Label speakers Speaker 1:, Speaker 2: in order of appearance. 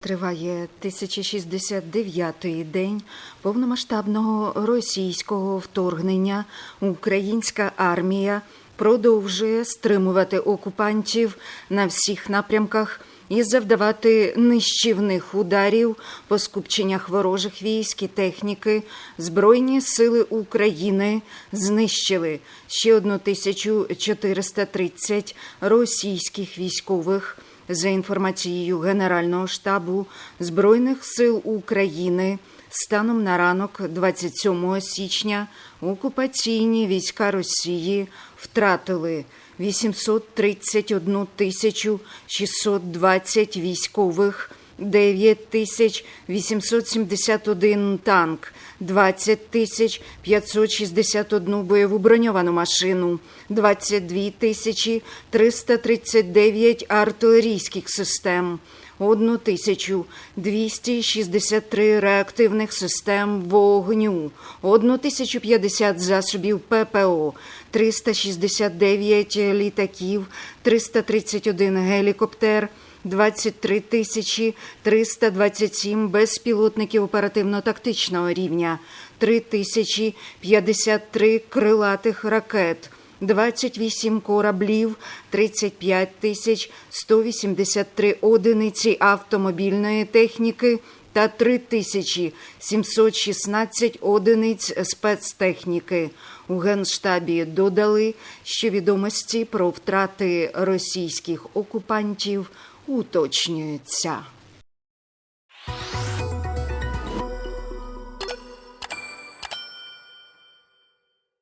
Speaker 1: Триває 1069-й день повномасштабного російського вторгнення. Українська армія продовжує стримувати окупантів на всіх напрямках і завдавати нищівних ударів по скупченнях ворожих військ і техніки. Збройні сили України знищили ще 1430 російських військових. За інформацією Генерального штабу Збройних сил України, станом на ранок 27 січня окупаційні війська Росії втратили 831 тисячу 620 військових, 9 тисяч 871 танк, 20 тисяч 561 бойову броньовану машину, 22 тисячі 339 артилерійських систем, 1 тисячу 263 реактивних систем вогню, 1 тисячу 50 засобів ППО, 369 літаків, 331 гелікоптер, 23 тисячі 327 безпілотників оперативно-тактичного рівня, 3 тисячі 53 крилатих ракет, 28 кораблів, 35 тисяч 183 одиниці автомобільної техніки та 3 тисячі 716 одиниць спецтехніки. У Генштабі додали, що відомості про втрати російських окупантів уточнюються.